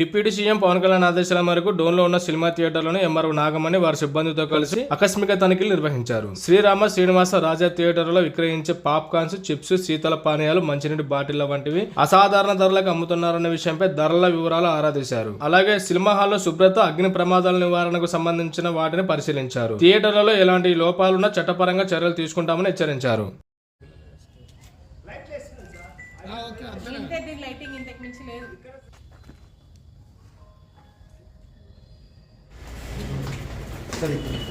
Deputy CM Pawan Kalyan ఆదేశాల మేరకు డోన్లో ఉన్న సినిమా థియేటర్లను ఎంఆర్ఓ నాగమణి వారి సిబ్బందితో కలిసి ఆకస్మిక తనిఖీలు నిర్వహించారు. శ్రీరామ శ్రీనివాస రాజా థియేటర్లో విక్రయించే పాప్కార్న్స్ చిప్స్ శీతల పానీయాలు మంచినీటి బాటిళ్ళ వంటివి అసాధారణ ధరలకు అమ్ముతున్నారన్న విషయంపై ధరల వివరాలు ఆరాధీశారు అలాగే సినిమా హాల్లో శుభ్రత అగ్ని ప్రమాదాల నివారణకు సంబంధించిన వాటిని పరిశీలించారు. థియేటర్లలో ఎలాంటి లోపాలున్నా చట్టపరంగా చర్యలు తీసుకుంటామని హెచ్చరించారు. మూడు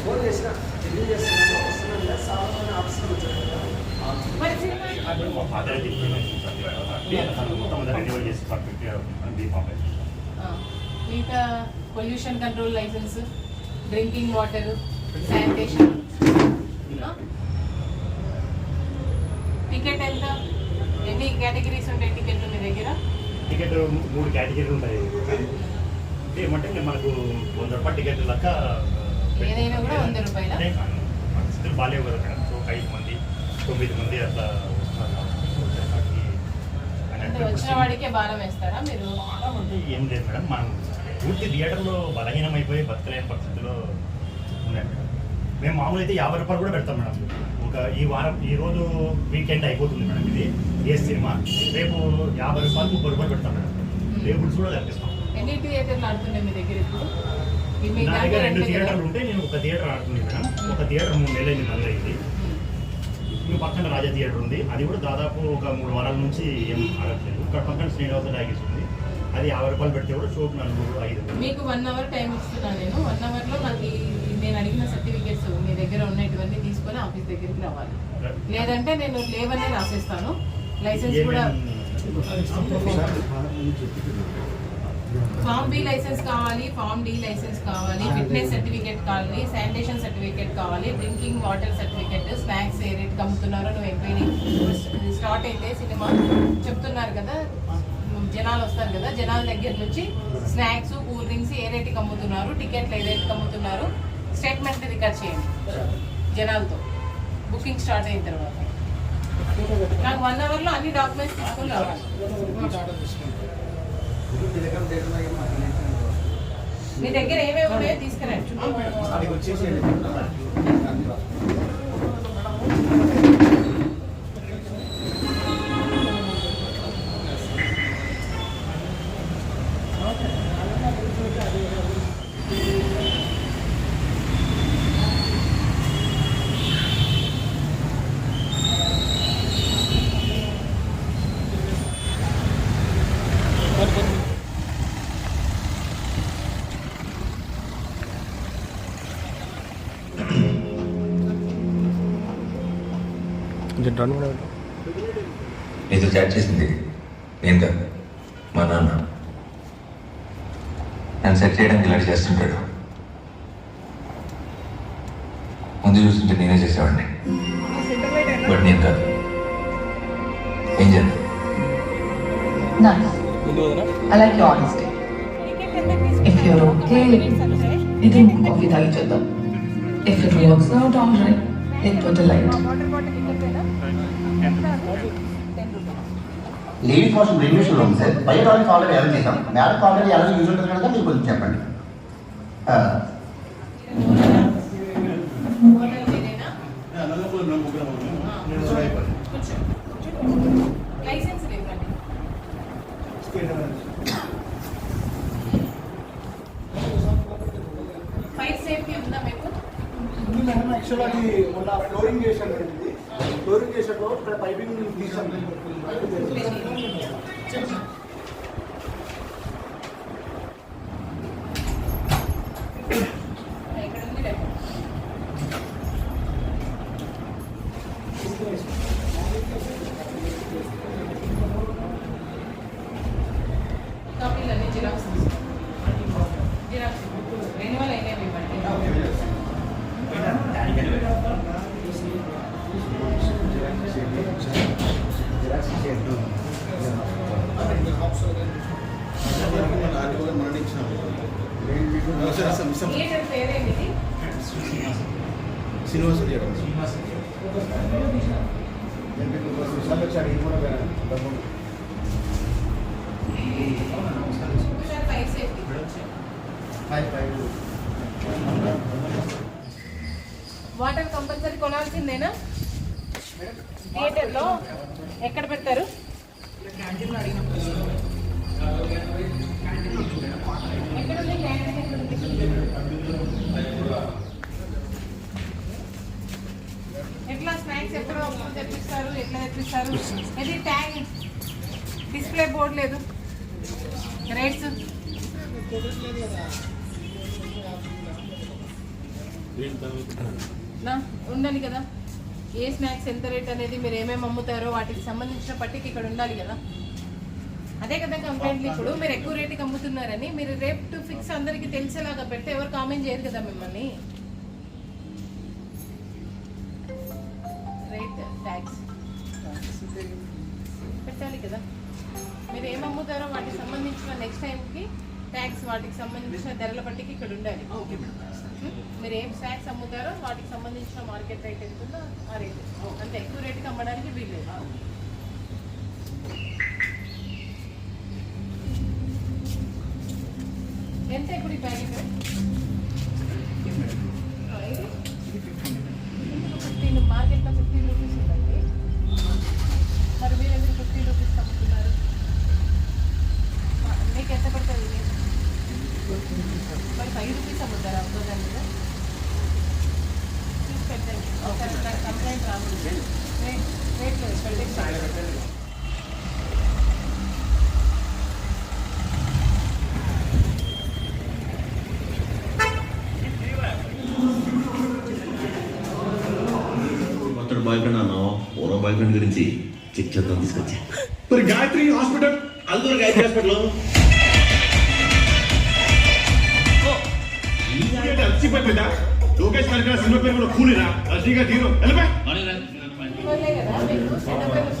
ఫోన్ చేసిన ఢిల్లీ చేస్తున్నాను సాధారణ ఆఫీస్లో వచ్చాను మరి మా ఫాదర్ చేసి మిగతా pollution control license drinking water sanitation ticket ఎంత? ఎన్ని కేటగిరీస్ ఉంటాయి టికెట్లు మీ దగ్గర? టికెట్ మూడు కేటగిరీలు ఉంటాయి. ఏమంటే మనకు వంద రూపాయల టికెట్ లెక్క ఏదైనా కూడా వంద రూపాయలా? పరిస్థితులు బాగాలేవు కదా మేడం. సో ఐదు మంది తొమ్మిది మంది అట్లా వస్తున్నారు వచ్చిన వాడికే భారం వేస్తారా మీరు? బాగా అంటే ఏం లేదు మేడం. మనం పూర్తి థియేటర్లో బలహీనం అయిపోయి బతకలేని పరిస్థితిలో ఉన్నాయి మేడం. మేము మామూలు అయితే యాభై రూపాయలు కూడా పెడతాం మేడం. ఒక ఈ వారం ఈ రోజు వీకెండ్ అయిపోతుంది మేడం ఇది ఏ సినిమా? రేపు యాభై రూపాయలు ముప్పై రూపాయలు పెడతాం మేడం. టేబుల్స్ కూడా కల్పిస్తాం ఎన్ని థియేటర్లు ఆడుతున్నాయి మీ దగ్గర ఇప్పుడు? నా దగ్గర రెండు? థియేటర్లు ఉంటే నేను ఒక థియేటర్ ఆడుతుంది మేడం. ఒక థియేటర్ మూడు నెలలు అయింది ఉమ్. ఇంకో పక్కన రాజా థియేటర్ ఉంది. అది కూడా దాదాపు ఒక మూడు వారాల నుంచి ఏం ఆడట్లేదు. ఇక్కడ పక్కన శ్రీనివాస టాకీస్ ఉంది. అది యాభై రూపాయలు పెడితే కూడా షోకు నలుగురు ఐదు మీకు వన్ అవర్ టైం ఇస్తున్నాను నేను. వన్ అవర్లో నాకు నేను అడిగిన సర్టిఫికేట్స్ మీ దగ్గర ఉన్నటువన్నీ తీసుకొని ఆఫీస్ దగ్గరికి రావాలి. లేదంటే నేను లేవనే రాసేస్తాను. లైసెన్స్ కూడా ఫామ్ బి లైసెన్స్ కావాలి ఫామ్ డి లైసెన్స్ కావాలి ఫిట్నెస్ సర్టిఫికేట్ కావాలి శానిటేషన్ సర్టిఫికేట్ కావాలి డ్రింకింగ్ వాటర్ సర్టిఫికేట్ స్నాక్స్ ఏ రేట్ అమ్ముతున్నారో నువ్వు ఎంక్వైరీ స్టార్ట్ అయితే సినిమా చెప్తున్నారు కదా జనాలు వస్తారు కదా జనాల దగ్గర నుంచి స్నాక్స్ కూల్ డ్రింక్స్ ఏ రేటుకి అమ్ముతున్నారు టికెట్లు ఏ రేటుకి అమ్ముతున్నారు స్టేట్మెంట్ రికార్డ్ చేయండి. జనాలతో. బుకింగ్ స్టార్ట్ అయిన తర్వాత. నాకు వన్ అవర్లో అన్ని డాక్యుమెంట్స్ తీసుకొని రావాలి. మీ దగ్గర ఏమేమి ఉన్నాయో తీసుకురండి. నీతో చాట్ చేసింది. నేను కాదు మా నాన్న. నన్ను సెట్ చేయడానికి ఇలాంటి చేస్తుంటాడు. ముందు చూస్తుంటే నేనే చేసేవాడిని. బట్ నేను కాదు. ఏం చేద్దాం Nice. I like your honesty. If you're okay, ఇది కాఫీ తాగి చూద్దాం. If it works out all right లేకపోతే లైట్ లేడీస్ వాష్రూమ్ రెవల్యూషన్లో ఉంది సార్. బయోటానిక్ ఆల్రెడీ ఎలా చేసాం మ్యారక్ ఆల్రెడీ ఎలా యూజ్ ఉంటుంది కనుక మీరు కొంచెం చెప్పండి. ఫైర్ సేఫ్టీ ఉందా మీకు? ఫ్లోరింగ్ చేశాను ఫ్లోరింగ్ చేసేటప్పుడు ఇక్కడ పైపింగ్ తీసాను థియేటర్ పేరేమిటి శ్రీనివాస వాటర్ కంపల్సరీ కొనాల్సిందేనా? థియేటర్లో ఎక్కడ పెడతారు? చూపిస్తారు. ఇది ట్యాగ్. డిస్ప్లే బోర్డు లేదు. రేట్స్. నా ఉండాలి కదా. ఏ స్నాక్స్ ఎంత రేట్ అనేది మీరు ఏమేమి అమ్ముతారో వాటికి సంబంధించిన పట్టిక ఇక్కడ ఉండాలి కదా. అదే కదా కంప్లైంట్లు ఇప్పుడు. మీరు ఎక్కువ రేటుకి అమ్ముతున్నారని మీరు రేపు టు ఫిక్స్ అందరికీ తెలిసేలాగా పెడితే ఎవరు కామెంట్ చేయరు కదా మిమ్మల్ని. రేట్ ట్యాక్స్ పెట్టాలి కదా. మీరు ఏం అమ్ముతారో వాటికి సంబంధించిన నెక్స్ట్ టైంకి ట్యాక్స్ వాటికి సంబంధించిన ధరల పట్టికి ఇక్కడ ఉండాలి? మీరు ఏం స్నాక్స్ అమ్ముతారో వాటికి సంబంధించిన మార్కెట్ రేట్ ఎంత ఉందో ఆ రేట్ అంతే ఎక్కువ రేటుకి అమ్మడానికి వీల్లేదు. ఎంత ఇప్పుడు ఈ ప్యాకెట్ ఫిఫ్టీన్ మార్కెట్లో ఫిఫ్టీన్ రూపీస్ ఉందండి మరి మీరు ఎందుకు ఫిఫ్టీన్ రూపీస్ అమ్ముతున్నారు మా- మీకు ఎంత పడుతుంది ఇది? మరి ఫైవ్ రూపీస్ అమ్ముతారా ఒక్కో దాని మీద చూసి పెట్టండి ఒకసారి నాకు కంప్లైంట్ రాకూడదు రేట్ రేట్ లేదు పెట్టండి కొత్త బాయ్ ఫ్రెండ్ అన్నావు పూర్వ బాయ్ ఫ్రెండ్ గురించి చెక్ చేద్దాం తీసుకొచ్చా. మరి గాయత్రి హాస్పిటల్? అందరూ గాయత్రి హాస్పిటల్ అలసిపోయిందా లోకేష్ కనకర సినిమా పేరు కూడా కూలిరా రజనీగా హీరో వెళ్ళబా ఇవ్వలే కదా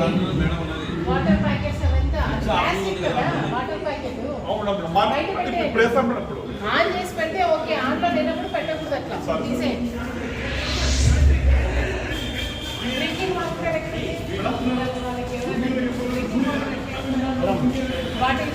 వాటర్ ప్యాకెట్స్ అవంతా ప్లాస్టిక్ కదా. Water packet. ఆన్ చేసి పెడితే ఓకే ఆన్లో లేనప్పుడు పెట్టకూడదు అట్లా. తీసేయండి డ్రింకింగ్ వాటర్? బాటిల్